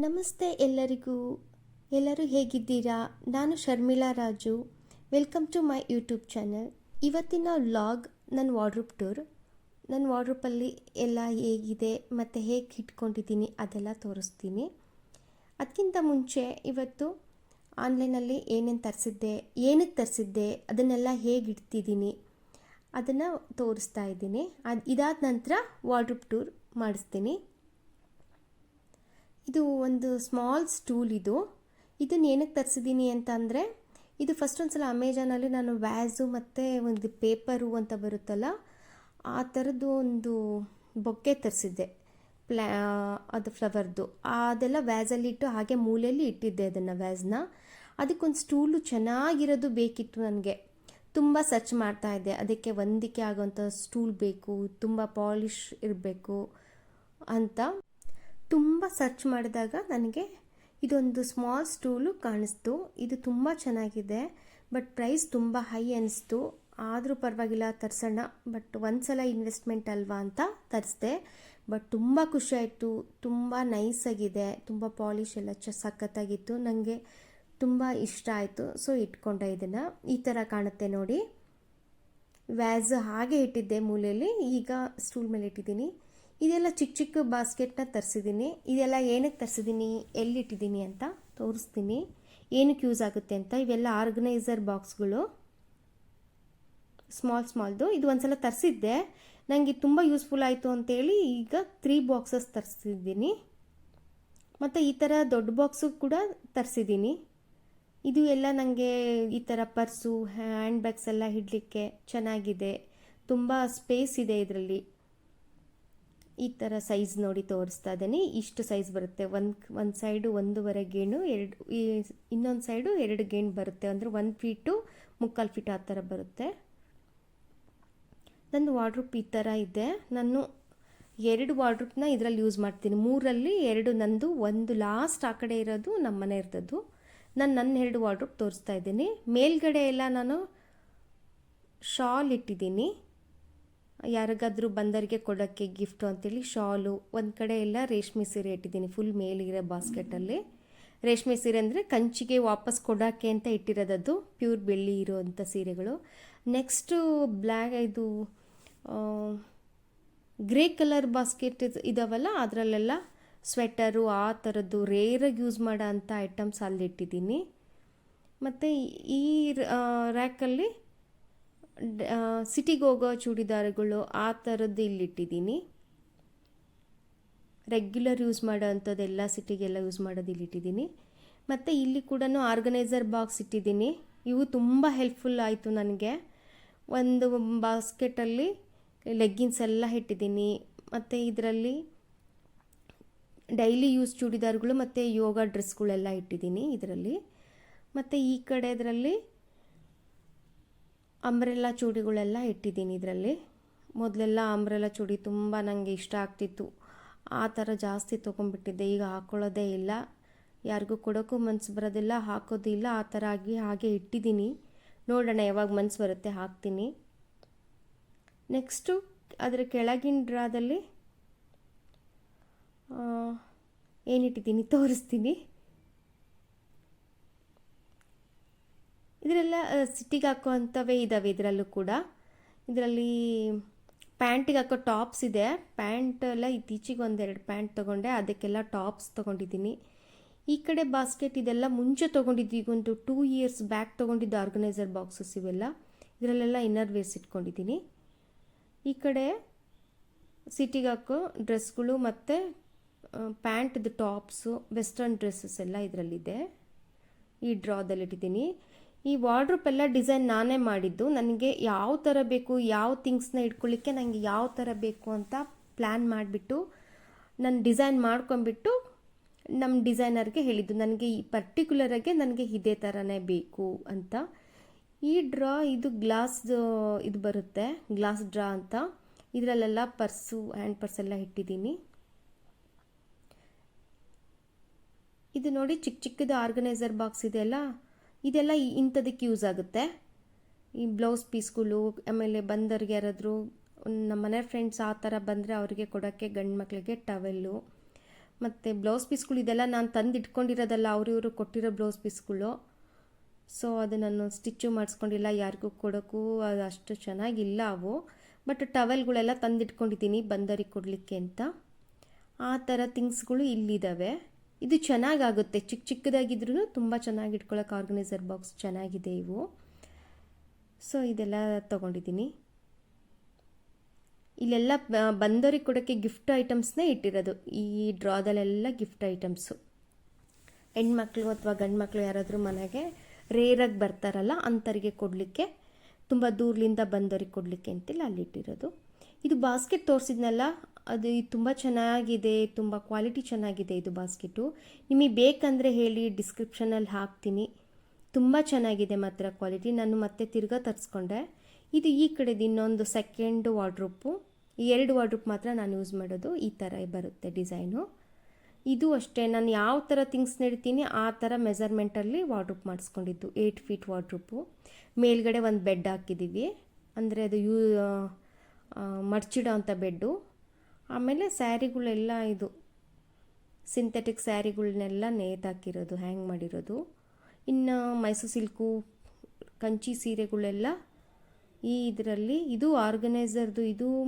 ನಮಸ್ತೆ ಎಲ್ಲರಿಗೂ. ಎಲ್ಲರೂ ಹೇಗಿದ್ದೀರಾ? ನಾನು Sharmila Raju. Welcome to my YouTube channel ಇವತ್ತಿನ ವ್ಲಾಗ್ ನನ್ನ ವಾರ್ಡ್ರೂಪ್ ಟೂರ್ ನನ್ನ ವಾರ್ಡ್ರೂಪಲ್ಲಿ ಎಲ್ಲ ಹೇಗಿದೆ, ಮತ್ತು ಹೇಗೆ ಇಟ್ಕೊಂಡಿದ್ದೀನಿ ಅದೆಲ್ಲ ತೋರಿಸ್ತೀನಿ. ಅದಕ್ಕಿಂತ ಮುಂಚೆ ಇವತ್ತು ಆನ್ಲೈನಲ್ಲಿ ಏನೇನು ತರಿಸಿದ್ದೆ ಏನಕ್ಕೆ ತರಿಸಿದ್ದೆ, ಅದನ್ನೆಲ್ಲ ಹೇಗೆ ಇಡ್ತಿದ್ದೀನಿ ಅದನ್ನು ತೋರಿಸ್ತಾ ಇದ್ದೀನಿ. ಅದು ಇದಾದ ನಂತರ ವಾಡ್ರೂಪ್ ಟೂರ್ ಮಾಡಿಸ್ತೀನಿ. ಇದು ಒಂದು ಸ್ಮಾಲ್ ಸ್ಟೂಲ್ ಇದು. ಇದನ್ನು ಏನಕ್ಕೆ ತರಿಸಿದ್ದೀನಿ ಅಂತ ಅಂದರೆ ಇದು ಫಸ್ಟ್ ಒಂದು ಸಲ ಅಮೆಜಾನಲ್ಲಿ ನಾನು ವ್ಯಾಸು ಮತ್ತು ಒಂದು ಪೇಪರು ಅಂತ ಬರುತ್ತಲ್ಲ, ಆ ಥರದ್ದು ಒಂದು ಬೊಕ್ಕೆ ತರಿಸಿದ್ದೆ. ಪ್ಲ್ಯಾ ಅದು ಫ್ಲವರ್ದು. ಅದೆಲ್ಲ ವ್ಯಾಸಲ್ಲಿ ಇಟ್ಟು ಹಾಗೆ ಮೂಲೆಯಲ್ಲಿ ಇಟ್ಟಿದ್ದೆ ಅದನ್ನು ವ್ಯಾಸ್ನ ಅದಕ್ಕೊಂದು ಸ್ಟೂಲು ಚೆನ್ನಾಗಿರೋದು ಬೇಕಿತ್ತು ನನಗೆ. ತುಂಬ ಸರ್ಚ್ ಮಾಡ್ತಾ ಇದ್ದೆ. ಅದಕ್ಕೆ ಹೊಂದಿಕೆ ಆಗೋಂಥ ಸ್ಟೂಲ್ ಬೇಕು, ತುಂಬ ಪಾಲಿಶ್ ಇರಬೇಕು ಅಂತ. ತುಂಬ ಸರ್ಚ್ ಮಾಡಿದಾಗ ನನಗೆ ಇದೊಂದು ಸ್ಮಾಲ್ ಸ್ಟೂಲು ಕಾಣಿಸ್ತು. ಇದು ತುಂಬ ಚೆನ್ನಾಗಿದೆ ಬಟ್ ಪ್ರೈಸ್ ತುಂಬ ಹೈ ಅನಿಸ್ತು. ಆದರೂ ಪರವಾಗಿಲ್ಲ ತರಿಸೋಣ ಬಟ್ ಒಂದು ಸಲ ಇನ್ವೆಸ್ಟ್ಮೆಂಟ್ ಅಲ್ವಾ ಅಂತ ತರಿಸ್ದೆ. ಬಟ್ ತುಂಬ ಖುಷಿ ಆಯಿತು, ತುಂಬ ನೈಸಾಗಿದೆ ತುಂಬ ಪಾಲಿಶ್ ಎಲ್ಲ ಚ, ಸಖತ್ತಾಗಿತ್ತು. ನನಗೆ ತುಂಬ ಇಷ್ಟ ಆಯಿತು ಸೊ ಇಟ್ಕೊಂಡೆ ಇದನ್ನು. ಈ ಥರ ಕಾಣುತ್ತೆ ನೋಡಿ. ವ್ಯಾಸ್ ಹಾಗೆ ಇಟ್ಟಿದ್ದೆ ಮೂಲೆಯಲ್ಲಿ, ಈಗ ಸ್ಟೂಲ್ ಮೇಲೆ ಇಟ್ಟಿದ್ದೀನಿ. ಇದೆಲ್ಲ ಚಿಕ್ಕ ಚಿಕ್ಕ ಬಾಸ್ಕೆಟ್ನ ತರಿಸಿದ್ದೀನಿ ಇದೆಲ್ಲ ಏನಕ್ಕೆ ತರಿಸಿದ್ದೀನಿ ಎಲ್ಲಿಟ್ಟಿದ್ದೀನಿ ಅಂತ ತೋರಿಸ್ತೀನಿ. ಏನಕ್ಕೆ ಯೂಸ್ ಆಗುತ್ತೆ ಅಂತ? ಇವೆಲ್ಲ ಆರ್ಗನೈಸರ್ ಬಾಕ್ಸ್ಗಳು ಸ್ಮಾಲ್ ಸ್ಮಾಲ್ದು ಇದು ಒಂದ್ಸಲ ತರಿಸಿದ್ದೆ. ನನಗೆ ತುಂಬ ಯೂಸ್ಫುಲ್ ಆಯಿತು ಅಂತೇಳಿ ಈಗ ತ್ರೀ ಬಾಕ್ಸಸ್ ತರಿಸಿದ್ದೀನಿ ಮತ್ತು ಈ ಥರ ದೊಡ್ಡ ಬಾಕ್ಸು ಕೂಡ ತರಿಸಿದ್ದೀನಿ ಇದು ಎಲ್ಲ ನನಗೆ ಈ ಥರ ಪರ್ಸು ಹ್ಯಾಂಡ್ ಬ್ಯಾಗ್ಸ್ ಎಲ್ಲ ಇಡಲಿಕ್ಕೆ ಚೆನ್ನಾಗಿದೆ. ತುಂಬ ಸ್ಪೇಸ್ ಇದೆ ಇದರಲ್ಲಿ. ಈ ಥರ ಸೈಜ್ ನೋಡಿ ತೋರಿಸ್ತಾ ಇದ್ದೀನಿ. ಇಷ್ಟು ಸೈಜ್ ಬರುತ್ತೆ. ಒಂದು ಒಂದು ಸೈಡು ಒಂದೂವರೆ ಗೇಣು, ಎರಡು ಇನ್ನೊಂದು ಸೈಡು ಎರಡು ಗೇಣು ಬರುತ್ತೆ. ಅಂದರೆ ಒಂದು ಫೀಟು ಮುಕ್ಕಾಲು ಫೀಟ್ ಆ ಥರ ಬರುತ್ತೆ. ನಂದು ವಾರ್ಡ್ರೂಪ್ ಈ ಥರ ಇದೆ. ನಾನು ಎರಡು ವಾರ್ಡ್ರೂಪ್ನ ಇದರಲ್ಲಿ ಯೂಸ್ ಮಾಡ್ತೀನಿ. ಮೂರಲ್ಲಿ ಎರಡು, ನಂದು ಒಂದು ಲಾಸ್ಟ್ ಆ ಕಡೆ ಇರೋದು ನಮ್ಮ ಮನೆ ಇರ್ತದ್ದು. ನಾನು ನನ್ನ ಎರಡು ವಾರ್ಡ್ರೂಪ್ ತೋರಿಸ್ತಾ ಇದ್ದೀನಿ. ಮೇಲ್ಗಡೆ ಎಲ್ಲ ನಾನು ಶಾಲ್ ಇಟ್ಟಿದ್ದೀನಿ. ಯಾರಿಗಾದ್ರೂ ಬಂದರಿಗೆ ಕೊಡೋಕ್ಕೆ ಗಿಫ್ಟು ಅಂತೇಳಿ ಶಾಲು, ಒಂದು ಕಡೆ ಎಲ್ಲ ರೇಷ್ಮೆ ಸೀರೆ ಇಟ್ಟಿದ್ದೀನಿ ಫುಲ್ ಮೇಲಿರೋ ಬಾಸ್ಕೆಟಲ್ಲಿ ರೇಷ್ಮೆ ಸೀರೆ ಅಂದರೆ ಕಂಚಿಗೆ ವಾಪಸ್ ಕೊಡೋಕ್ಕೆ ಅಂತ ಇಟ್ಟಿರೋದದು ಪ್ಯೂರ್ ಬೆಳ್ಳಿ ಇರುವಂಥ ಸೀರೆಗಳು. ನೆಕ್ಸ್ಟು ಬ್ಲ್ಯಾಕ್ ಇದು ಗ್ರೇ ಕಲರ್ ಬಾಸ್ಕೆಟ್ ಇದಾವಲ್ಲ, ಅದರಲ್ಲೆಲ್ಲ ಸ್ವೆಟರು ಆ ಥರದ್ದು ರೇರಾಗಿ ಯೂಸ್ ಮಾಡೋ ಅಂಥ ಐಟಮ್ಸ್ ಅಲ್ಲಿ ಇಟ್ಟಿದ್ದೀನಿ. ಮತ್ತು ಈ ರ್ಯಾಕಲ್ಲಿ ಸಿಟಿಗೆ ಹೋಗೋ ಚೂಡಿದಾರಗಳು ಆ ಥರದ್ದು ಇಲ್ಲಿಟ್ಟಿದ್ದೀನಿ. ರೆಗ್ಯುಲರ್ ಯೂಸ್ ಮಾಡೋ ಅಂಥದ್ದೆಲ್ಲ ಸಿಟಿಗೆಲ್ಲ ಯೂಸ್ ಮಾಡೋದು ಇಲ್ಲಿಟ್ಟಿದ್ದೀನಿ. ಮತ್ತು ಇಲ್ಲಿ ಕೂಡ ಆರ್ಗನೈಸರ್ ಬಾಕ್ಸ್ ಇಟ್ಟಿದ್ದೀನಿ. ಇವು ತುಂಬ ಹೆಲ್ಪ್ಫುಲ್ ಆಯಿತು ನನಗೆ. ಒಂದು ಬಾಸ್ಕೆಟಲ್ಲಿ ಲೆಗ್ಗಿನ್ಸ್ ಎಲ್ಲ ಇಟ್ಟಿದ್ದೀನಿ. ಮತ್ತು ಇದರಲ್ಲಿ ಡೈಲಿ ಯೂಸ್ ಚೂಡಿದಾರ್ಗಳು ಮತ್ತು ಯೋಗ ಡ್ರೆಸ್ಗಳೆಲ್ಲ ಇಟ್ಟಿದ್ದೀನಿ ಇದರಲ್ಲಿ. ಮತ್ತು ಈ ಕಡೆ ಇದರಲ್ಲಿ ಅಂಬ್ರೆಲ್ಲ ಚೂಡಿಗಳೆಲ್ಲ ಇಟ್ಟಿದ್ದೀನಿ ಇದರಲ್ಲಿ. ಮೊದಲೆಲ್ಲ ಅಂಬ್ರೆಲ್ಲ ಚೂಡಿ ತುಂಬ ನನಗೆ ಇಷ್ಟ ಆಗ್ತಿತ್ತು. ಆ ಥರ ಜಾಸ್ತಿ ತೊಗೊಂಡ್ಬಿಟ್ಟಿದ್ದೆ. ಈಗ ಹಾಕ್ಕೊಳ್ಳೋದೇ ಇಲ್ಲ. ಯಾರಿಗೂ ಕೊಡೋಕ್ಕೂ ಮನಸ್ಸು ಬರೋದಿಲ್ಲ ಹಾಕೋದಿಲ್ಲ ಆ ಥರ ಆಗಿ ಹಾಗೆ ಇಟ್ಟಿದ್ದೀನಿ. ನೋಡೋಣ, ಯಾವಾಗ ಮನಸ್ಸು ಬರುತ್ತೆ ಹಾಕ್ತೀನಿ. ನೆಕ್ಸ್ಟು ಅದರ ಕೆಳಗಿನ ಡ್ರಾದಲ್ಲಿ ಏನಿಟ್ಟಿದ್ದೀನಿ? ತೋರಿಸ್ತೀನಿ. ಇದರೆಲ್ಲ ಸಿಟಿಗೆ ಹಾಕೋ ಅಂಥವೇ ಇದ್ದಾವೆ ಇದರಲ್ಲೂ ಕೂಡ. ಇದರಲ್ಲಿ ಪ್ಯಾಂಟಿಗೆ ಹಾಕೋ ಟಾಪ್ಸ್ ಇದೆ. ಪ್ಯಾಂಟ್ ಎಲ್ಲ ಇತ್ತೀಚೆಗೆ ಒಂದೆರಡು ಪ್ಯಾಂಟ್ ತೊಗೊಂಡೆ. ಅದಕ್ಕೆಲ್ಲ ಟಾಪ್ಸ್ ತೊಗೊಂಡಿದ್ದೀನಿ. ಈ ಕಡೆ ಬಾಸ್ಕೆಟ್ ಇದೆಲ್ಲ ಮುಂಚೆ ತೊಗೊಂಡಿದ್ದು ಈಗೊಂದು ಟೂ ಇಯರ್ಸ್ ಬ್ಯಾಕ್ ತೊಗೊಂಡಿದ್ದು ಆರ್ಗನೈಸರ್ ಬಾಕ್ಸಸ್ ಇವೆಲ್ಲ. ಇದರಲ್ಲೆಲ್ಲ ಇನ್ನರ್ ವೇರ್ಸ್ ಇಟ್ಕೊಂಡಿದ್ದೀನಿ. ಈ ಕಡೆ ಸಿಟಿಗೆ ಹಾಕೋ ಡ್ರೆಸ್ಗಳು ಮತ್ತು ಪ್ಯಾಂಟ್ದು ಟಾಪ್ಸು, ವೆಸ್ಟರ್ನ್ ಡ್ರೆಸ್ಸಸ್ ಎಲ್ಲ ಇದರಲ್ಲಿದೆ. ಈ ಡ್ರಾದಲ್ಲಿಟ್ಟಿದ್ದೀನಿ ಈ ವಾರ್ಡ್ರೂಪ್ ಎಲ್ಲ ಡಿಸೈನ್ ನಾನೇ ಮಾಡಿದ್ದು. ನನಗೆ ಯಾವ ಥರ ಬೇಕು, ಯಾವ ಥಿಂಗ್ಸ್ನ ಇಟ್ಕೊಳ್ಳಿಕ್ಕೆ ನನಗೆ ಯಾವ ಥರ ಬೇಕು ಅಂತ ಪ್ಲ್ಯಾನ್ ಮಾಡಿಬಿಟ್ಟು, ನಾನು ಡಿಸೈನ್ ಮಾಡ್ಕೊಂಬಿಟ್ಟು ನಮ್ಮ ಡಿಸೈನರ್ಗೆ ಹೇಳಿದ್ದು. ನನಗೆ ಈ ಪರ್ಟಿಕ್ಯುಲರಾಗೆ ನನಗೆ ಇದೇ ಥರನೇ ಬೇಕು ಅಂತ. ಈ ಡ್ರಾ ಇದು ಗ್ಲಾಸ್ ಇದು ಬರುತ್ತೆ ಗ್ಲಾಸ್ ಡ್ರಾ ಅಂತ. ಇದರಲ್ಲೆಲ್ಲ ಪರ್ಸು ಹ್ಯಾಂಡ್ ಪರ್ಸ್ ಎಲ್ಲ ಇಟ್ಟಿದ್ದೀನಿ. ಇದು ನೋಡಿ ಚಿಕ್ಕ ಚಿಕ್ಕದು ಆರ್ಗನೈಸರ್ ಬಾಕ್ಸ್ ಇದೆಯಲ್ಲ ಇದೆಲ್ಲ ಇಂಥದಕ್ಕೆ ಯೂಸ್ ಆಗುತ್ತೆ. ಈ ಬ್ಲೌಸ್ ಪೀಸ್ಗಳು ಆಮೇಲೆ ಬಂದವ್ರಿಗೆ ಯಾರಾದರೂ, ನಮ್ಮ ಮನೆ ಫ್ರೆಂಡ್ಸ್ ಆ ಥರ ಬಂದರೆ ಅವರಿಗೆ ಕೊಡೋಕ್ಕೆ ಗಂಡು ಮಕ್ಕಳಿಗೆ ಟವೆಲ್ಲು ಮತ್ತು ಬ್ಲೌಸ್ ಪೀಸ್ಗಳು ಇದೆಲ್ಲ ನಾನು ತಂದು ಇಟ್ಕೊಂಡಿರೋದಲ್ಲ ಅವರು ಕೊಟ್ಟಿರೋ ಬ್ಲೌಸ್ ಪೀಸ್ಗಳು ಸೊ ಅದು ನಾನು ಸ್ಟಿಚ್ಚು ಮಾಡಿಸ್ಕೊಂಡಿಲ್ಲ, ಯಾರಿಗೂ ಕೊಡೋಕ್ಕೂ ಅದು ಅಷ್ಟು ಚೆನ್ನಾಗಿಲ್ಲ ಅವು. ಬಟ್ ಟವೆಲ್ಗಳೆಲ್ಲ ತಂದಿಟ್ಕೊಂಡಿದ್ದೀನಿ ಬಂದರಿಗೆ ಕೊಡಲಿಕ್ಕೆ ಅಂತ. ಆ ಥರ ಥಿಂಗ್ಸ್ಗಳು ಇಲ್ಲಿದ್ದಾವೆ. ಇದು ಚೆನ್ನಾಗಾಗುತ್ತೆ. ಚಿಕ್ಕ ಚಿಕ್ಕದಾಗಿದ್ರೂ ತುಂಬ ಚೆನ್ನಾಗಿ ಇಟ್ಕೊಳ್ಳೋಕೆ ಆರ್ಗನೈಸರ್ ಬಾಕ್ಸ್ ಚೆನ್ನಾಗಿದೆ ಇವು. ಸೊ ಇದೆಲ್ಲ ತೊಗೊಂಡಿದ್ದೀನಿ. ಇಲ್ಲೆಲ್ಲ ಬಂದವ್ರಿಗೆ ಕೊಡೋಕ್ಕೆ ಗಿಫ್ಟ್ ಐಟಮ್ಸ್ನೇ ಇಟ್ಟಿರೋದು. ಈ ಡ್ರಾದಲ್ಲೆಲ್ಲ ಗಿಫ್ಟ್ ಐಟಮ್ಸು ಹೆಣ್ಮಕ್ಳು ಅಥವಾ ಗಂಡು ಮಕ್ಕಳು ಯಾರಾದರೂ ಮನೆಗೆ ರೇರಾಗಿ ಬರ್ತಾರಲ್ಲ ಅಂಥವ್ರಿಗೆ ಕೊಡಲಿಕ್ಕೆ, ತುಂಬ ದೂರದಿಂದ ಬಂದವ್ರಿಗೆ ಕೊಡಲಿಕ್ಕೆ ಅಂತಿಲ್ಲ ಅಲ್ಲಿಟ್ಟಿರೋದು ಇದು ಬಾಸ್ಕೆಟ್ ತೋರಿಸಿದ್ನಲ್ಲ, ಅದು ತುಂಬ ಚೆನ್ನಾಗಿದೆ, ತುಂಬ ಕ್ವಾಲಿಟಿ ಚೆನ್ನಾಗಿದೆ ಇದು ಬಾಸ್ಕೆಟು ನಿಮಗೆ ಬೇಕಂದರೆ ಹೇಳಿ ಡಿಸ್ಕ್ರಿಪ್ಷನಲ್ಲಿ ಹಾಕ್ತೀನಿ. ತುಂಬ ಚೆನ್ನಾಗಿದೆ ಮಾತ್ರ ಕ್ವಾಲಿಟಿ ನಾನು ಮತ್ತೆ ತಿರ್ಗಾ ತರಿಸ್ಕೊಂಡೆ. ಇದು ಈ ಕಡೆದು ಇನ್ನೊಂದು ಸೆಕೆಂಡ್ ವಾರ್ಡ್ರೂಪು ಈ ಎರಡು ವಾರ್ಡ್ರೂಪ್ ಮಾತ್ರ ನಾನು ಯೂಸ್ ಮಾಡೋದು. ಈ ಥರ ಬರುತ್ತೆ ಡಿಸೈನು ಇದು ಅಷ್ಟೇ. ನಾನು ಯಾವ ಥರ ಥಿಂಗ್ಸ್ ನೆಡ್ತೀನಿ, ಆ ಥರ ಮೆಸರ್ಮೆಂಟಲ್ಲಿ ವಾರ್ಡ್ರೂಪ್ ಮಾಡಿಸ್ಕೊಂಡಿದ್ದು. ಏಯ್ಟ್ ಫೀಟ್ ವಾರ್ಡ್ರೂಪು ಮೇಲ್ಗಡೆ ಒಂದು ಬೆಡ್ ಹಾಕಿದ್ದೀವಿ ಅಂದರೆ ಅದು ಯೂ ಮಡ್ಚಿಡೋ ಅಂಥ ಬೆಡ್ಡು. ಆಮೇಲೆ ಸ್ಯಾರಿಗಳೆಲ್ಲ ಇದು, ಸಿಂಥೆಟಿಕ್ ಸ್ಯಾರಿಗಳನ್ನೆಲ್ಲ ನೇತಾಕಿರೋದು, ಹ್ಯಾಂಗ್ ಮಾಡಿರೋದು. ಇನ್ನು ಮೈಸೂರು ಸಿಲ್ಕು, ಕಂಚಿ ಸೀರೆಗಳೆಲ್ಲ ಈ ಇದರಲ್ಲಿ, ಇದು ಆರ್ಗನೈಸರ್ದು, ಇದು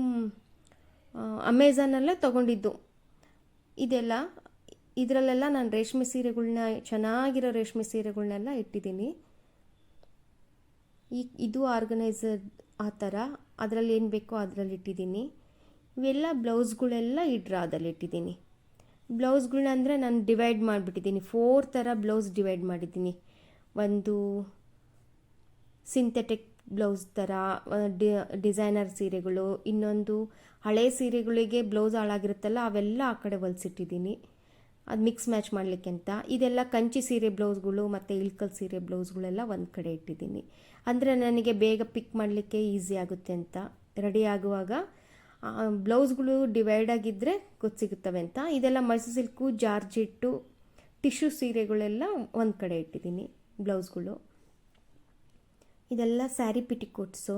ಅಮೆಝಾನಲ್ಲೇ ತೊಗೊಂಡಿದ್ದು. ಇದೆಲ್ಲ, ಇದರಲ್ಲೆಲ್ಲ ನಾನು ರೇಷ್ಮೆ ಸೀರೆಗಳನ್ನ ಚೆನ್ನಾಗಿರೋ ರೇಷ್ಮೆ ಸೀರೆಗಳನ್ನೆಲ್ಲ ಇಟ್ಟಿದ್ದೀನಿ. ಈ, ಇದು ಆರ್ಗನೈಸರ್ ಆ ಥರ ಅದರಲ್ಲಿ ಏನು ಬೇಕೋ ಅದರಲ್ಲಿ ಇಟ್ಟಿದ್ದೀನಿ. ಇವೆಲ್ಲ ಬ್ಲೌಸ್ಗಳೆಲ್ಲ ಈ ಡ್ರಾದಲ್ಲಿ ಇಟ್ಟಿದ್ದೀನಿ. ಬ್ಲೌಸ್ಗಳನ್ನ ಅಂದರೆ ನಾನು ಡಿವೈಡ್ ಮಾಡಿಬಿಟ್ಟಿದ್ದೀನಿ. ಫೋರ್ ಥರ ಬ್ಲೌಸ್ ಡಿವೈಡ್ ಮಾಡಿದ್ದೀನಿ. ಒಂದು ಸಿಂಥೆಟಿಕ್ ಬ್ಲೌಸ್ ಥರ ಡಿಸೈನರ್ ಸೀರೆಗಳು, ಇನ್ನೊಂದು ಹಳೆ ಸೀರೆಗಳಿಗೆ ಬ್ಲೌಸ್ ಹಾಳಾಗಿರುತ್ತಲ್ಲ, ಅವೆಲ್ಲ ಆ ಕಡೆ ಹೊಲ್ಸಿಟ್ಟಿದ್ದೀನಿ. ಅದು ಮಿಕ್ಸ್ ಮ್ಯಾಚ್ ಮಾಡಲಿಕ್ಕೆ ಅಂತ ಇದೆಲ್ಲ ಕಂಚಿ ಸೀರೆ ಬ್ಲೌಸ್ಗಳು ಮತ್ತು ಇಳ್ಕಲ್ ಸೀರೆ ಬ್ಲೌಸ್ಗಳೆಲ್ಲ ಒಂದು ಕಡೆ ಇಟ್ಟಿದ್ದೀನಿ. ಅಂದರೆ ನನಗೆ ಬೇಗ ಪಿಕ್ ಮಾಡಲಿಕ್ಕೆ ಈಸಿ ಆಗುತ್ತೆ ಅಂತ. ರೆಡಿ ಆಗುವಾಗ ಬ್ಲೌಸ್ಗಳು ಡಿವೈಡ್ ಆಗಿದ್ದರೆ ಗೊತ್ತಿಗುತ್ತವೆ ಅಂತ. ಇದೆಲ್ಲ ಮೈಸೂರು ಸಿಲ್ಕು ಜಾರ್ಜಿಟ್ಟು ಟಿಶ್ಯೂ ಸೀರೆಗಳೆಲ್ಲ ಒಂದು ಕಡೆ ಇಟ್ಟಿದ್ದೀನಿ ಬ್ಲೌಸ್ಗಳು ಇದೆಲ್ಲ ಸ್ಯಾರಿ ಪಿಟಿಕೋಟ್ಸು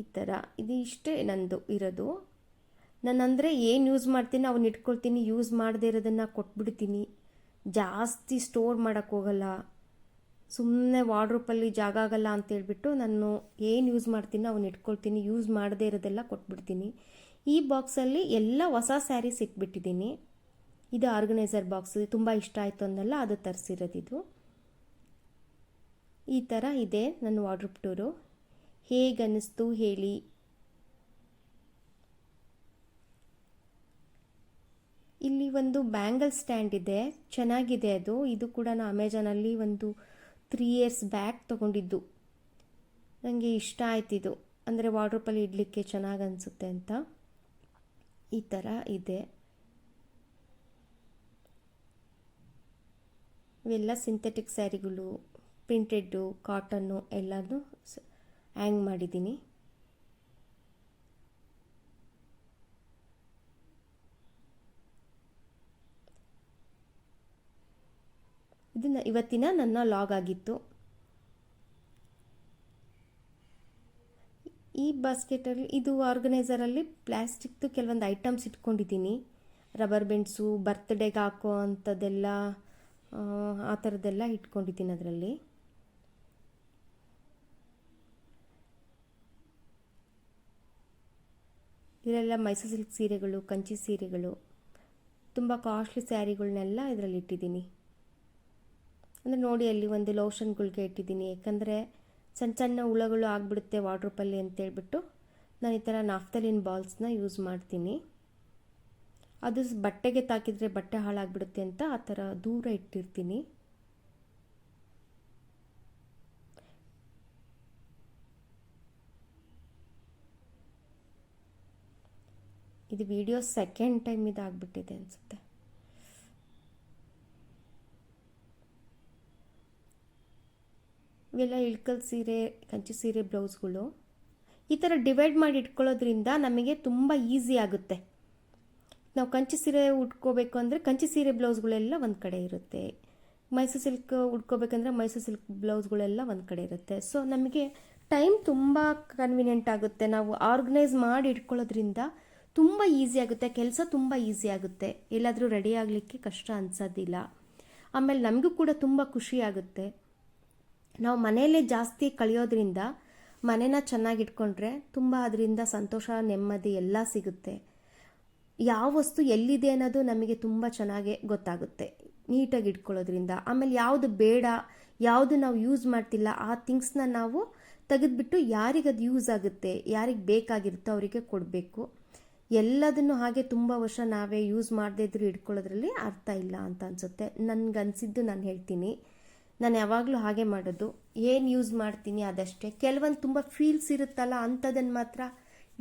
ಈ ಥರ ಇದು ಇಷ್ಟೇ ನಂದು ಇರೋದು. ನಾನು ಅಂದರೆ ಏನು ಯೂಸ್ ಮಾಡ್ತೀನಿ ಅವನ್ನ ಇಟ್ಕೊಳ್ತೀನಿ ಯೂಸ್ ಮಾಡದೇ ಇರೋದನ್ನು ಕೊಟ್ಬಿಡ್ತೀನಿ. ಜಾಸ್ತಿ ಸ್ಟೋರ್ ಮಾಡೋಕ್ಕೋಗಲ್ಲ ಸುಮ್ಮನೆ ವಾರ್ಡ್ರೂಪಲ್ಲಿ ಜಾಗ ಆಗಲ್ಲ ಅಂತೇಳ್ಬಿಟ್ಟು ನಾನು ಏನು ಯೂಸ್ ಮಾಡ್ತೀನಿ ಅವನ್ನ ಇಟ್ಕೊಳ್ತೀನಿ ಯೂಸ್ ಮಾಡದೇ ಇರೋದೆಲ್ಲ ಕೊಟ್ಬಿಡ್ತೀನಿ. ಈ ಬಾಕ್ಸಲ್ಲಿ ಎಲ್ಲ ಹೊಸ ಸ್ಯಾರೀಸ್ ಇಟ್ಬಿಟ್ಟಿದ್ದೀನಿ. ಇದು ಆರ್ಗನೈಸರ್ ಬಾಕ್ಸ್ ತುಂಬ ಇಷ್ಟ ಆಯಿತು ಅಂದಲ್ಲ, ಅದು ತರಿಸಿರೋದಿದು ಈ ಥರ ಇದೆ ನನ್ನ ವಾಡ್ರೂಪ್ ಟೂರು ಹೇಗೆ ಅನ್ನಿಸ್ತು ಹೇಳಿ ಇಲ್ಲಿ ಒಂದು ಬ್ಯಾಂಗಲ್ ಸ್ಟ್ಯಾಂಡ್ ಇದೆ. ಚೆನ್ನಾಗಿದೆ ಅದು. ಇದು ಕೂಡ ನಾನು ಅಮೆಜಾನಲ್ಲಿ ಒಂದು ತ್ರೀ ಇಯರ್ಸ್ ಬ್ಯಾಕ್ ತೊಗೊಂಡಿದ್ದು. ನನಗೆ ಇಷ್ಟ ಆಯ್ತಿದು ಅಂದರೆ ವಾರ್ಡ್ರೋಪಲ್ಲಿ ಇಡಲಿಕ್ಕೆ ಚೆನ್ನಾಗಿ ಅನಿಸುತ್ತೆ ಅಂತ. ಈ ಥರ ಇದೆ. ಇವೆಲ್ಲ ಸಿಂಥೆಟಿಕ್ ಸ್ಯಾರಿಗಳು ಪ್ರಿಂಟೆಡ್ಡು ಕಾಟನ್ನು ಎಲ್ಲನೂ ಹ್ಯಾಂಗ್ ಮಾಡಿದ್ದೀನಿ. ಇದು ನ- ಇವತ್ತಿನ ನನ್ನ ಲಾಗ್ ಆಗಿತ್ತು. ಈ ಬಾಸ್ಕೆಟಲ್ಲಿ, ಇದು ಆರ್ಗನೈಸರಲ್ಲಿ ಪ್ಲ್ಯಾಸ್ಟಿಕ್ದು ಕೆಲವೊಂದು ಐಟಮ್ಸ್ ಇಟ್ಕೊಂಡಿದ್ದೀನಿ. ರಬ್ಬರ್ ಬೆಂಡ್ಸು, ಬರ್ತ್ಡೇಗೆ ಹಾಕೋ ಅಂಥದ್ದೆಲ್ಲ ಆ ಥರದ್ದೆಲ್ಲ ಇಟ್ಕೊಂಡಿದ್ದೀನಿ ಅದರಲ್ಲಿ. ಇದರೆಲ್ಲ ಮೈಸೂರು ಸಿಲ್ಕ್ ಸೀರೆಗಳು, ಕಂಚಿ ಸೀರೆಗಳು, ತುಂಬ ಕಾಸ್ಟ್ಲಿ ಸ್ಯಾರಿಗಳನ್ನೆಲ್ಲ ಇದರಲ್ಲಿ ಇಟ್ಟಿದ್ದೀನಿ. ಅಂದರೆ ನೋಡಿ ಅಲ್ಲಿ ಒಂದು ಲೋಷನ್ ಗುಳಿಗೆ ಇಟ್ಟಿದ್ದೀನಿ. ಯಾಕಂದರೆ ಸಣ್ಣ ಸಣ್ಣ ಹುಳಗಳು ಆಗಿಬಿಡುತ್ತೆ ವಾಟ್ರೂಪಲ್ಲಿ ಅಂತೇಳ್ಬಿಟ್ಟು ನಾನು ಈ ಥರ ನಾಫ್ತಲಿನ್ ಬಾಲ್ಸ್ನ ಯೂಸ್ ಮಾಡ್ತೀನಿ. ಅದು ಬಟ್ಟೆಗೆ ತಾಕಿದರೆ ಬಟ್ಟೆ ಹಾಳಾಗ್ಬಿಡುತ್ತೆ ಅಂತ ಆ ಥರ ದೂರ ಇಟ್ಟಿರ್ತೀನಿ. ಇದು ವಿಡಿಯೋ ಸೆಕೆಂಡ್ ಟೈಮ್ ಇದಾಗ್ಬಿಟ್ಟಿದೆ ಅನಿಸುತ್ತೆ. ಇವೆಲ್ಲ ಇಳ್ಕಲ್ ಸೀರೆ, ಕಂಚಿ ಸೀರೆ, ಬ್ಲೌಸ್ಗಳು. ಈ ಥರ ಡಿವೈಡ್ ಮಾಡಿ ಇಟ್ಕೊಳ್ಳೋದ್ರಿಂದ ನಮಗೆ ತುಂಬ ಈಸಿ ಆಗುತ್ತೆ. ನಾವು ಕಂಚಿ ಸೀರೆ ಉಟ್ಕೋಬೇಕು ಅಂದರೆ ಕಂಚಿ ಸೀರೆ, ಬ್ಲೌಸ್ಗಳೆಲ್ಲ ಒಂದು ಕಡೆ ಇರುತ್ತೆ. ಮೈಸೂರು ಸಿಲ್ಕ್ ಉಟ್ಕೋಬೇಕಂದ್ರೆ ಮೈಸೂರು ಸಿಲ್ಕ್, ಬ್ಲೌಸ್ಗಳೆಲ್ಲ ಒಂದು ಕಡೆ ಇರುತ್ತೆ. ಸೊ ನಮಗೆ ಟೈಮ್ ತುಂಬ ಕನ್ವಿನಿಯೆಂಟ್ ಆಗುತ್ತೆ. ನಾವು ಆರ್ಗನೈಸ್ ಮಾಡಿ ಇಟ್ಕೊಳ್ಳೋದ್ರಿಂದ ತುಂಬ ಈಸಿ ಆಗುತ್ತೆ. ಕೆಲಸ ತುಂಬ ಈಸಿ ಆಗುತ್ತೆ. ಎಲ್ಲಾದರೂ ರೆಡಿ ಆಗಲಿಕ್ಕೆ ಕಷ್ಟ ಅನ್ಸೋದಿಲ್ಲ. ಆಮೇಲೆ ನಮಗೂ ಕೂಡ ತುಂಬ ಖುಷಿ ಆಗುತ್ತೆ. ನಾವು ಮನೆಯಲ್ಲೇ ಜಾಸ್ತಿ ಕಳೆಯೋದ್ರಿಂದ ಮನೇನ ಚೆನ್ನಾಗಿಟ್ಕೊಂಡ್ರೆ ತುಂಬ ಅದರಿಂದ ಸಂತೋಷ, ನೆಮ್ಮದಿ ಎಲ್ಲ ಸಿಗುತ್ತೆ. ಯಾವ ವಸ್ತು ಎಲ್ಲಿದೆ ಅನ್ನೋದು ನಮಗೆ ತುಂಬ ಚೆನ್ನಾಗಿ ಗೊತ್ತಾಗುತ್ತೆ. ನೀಟಾಗಿ ಇಟ್ಕೊಳ್ಳೋದ್ರಿಂದ. ಆಮೇಲೆ ಯಾವುದು ಬೇಡ, ಯಾವುದು ನಾವು ಯೂಸ್ ಮಾಡ್ತಿಲ್ಲ, ಆ ಥಿಂಗ್ಸ್ನ ನಾವು ತೆಗೆದುಬಿಟ್ಟು ಯಾರಿಗೆ ಅದು ಯೂಸ್ ಆಗುತ್ತೆ, ಯಾರಿಗೆ ಬೇಕಾಗಿರುತ್ತೋ ಅವರಿಗೆ ಕೊಡಬೇಕು. ಎಲ್ಲದನ್ನು ಹಾಗೆ ತುಂಬ ವರ್ಷ ನಾವೇ ಯೂಸ್ ಮಾಡದೇ ಇದ್ರೂ ಇಟ್ಕೊಳ್ಳೋದ್ರಲ್ಲಿ ಅರ್ಥ ಇಲ್ಲ ಅಂತ ಅನಿಸುತ್ತೆ. ನನಗನ್ಸಿದ್ದು ನಾನು ಹೇಳ್ತೀನಿ. ನಾನು ಯಾವಾಗಲೂ ಹಾಗೆ ಮಾಡೋದು. ಏನು ಯೂಸ್ ಮಾಡ್ತೀನಿ ಅದಷ್ಟೇ. ಕೆಲವೊಂದು ತುಂಬ ಫೀಲ್ಸ್ ಇರುತ್ತಲ್ಲ ಅಂಥದ್ದನ್ನು ಮಾತ್ರ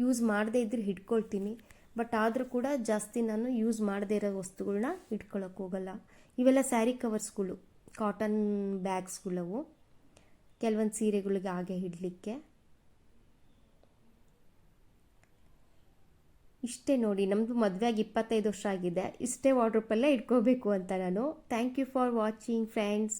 ಯೂಸ್ ಮಾಡದೇ ಇದ್ರೆ ಹಿಡ್ಕೊಳ್ತೀನಿ. ಬಟ್ ಆದರೂ ಕೂಡ ಜಾಸ್ತಿ ನಾನು ಯೂಸ್ ಮಾಡದೇ ಇರೋ ವಸ್ತುಗಳನ್ನ ಇಟ್ಕೊಳ್ಳೋಕೆ ಹೋಗಲ್ಲ. ಇವೆಲ್ಲ ಸ್ಯಾರಿ ಕವರ್ಸ್ಗಳು ಕಾಟನ್ ಬ್ಯಾಗ್ಸ್ಗಳವು ಕೆಲವೊಂದು ಸೀರೆಗಳಿಗೆ ಹಾಗೆ ಇಡಲಿಕ್ಕೆ. ಇಷ್ಟೇ ನೋಡಿ ನಮ್ಮದು ಮದುವೆಯಾಗಿ ಇಪ್ಪತ್ತೈದು ವರ್ಷ ಆಗಿದೆ. ಇಷ್ಟೇ ವಾಡ್ರೂಪಲ್ಲೇ ಇಟ್ಕೋಬೇಕು ಅಂತ ನಾನು. Thank you for watching friends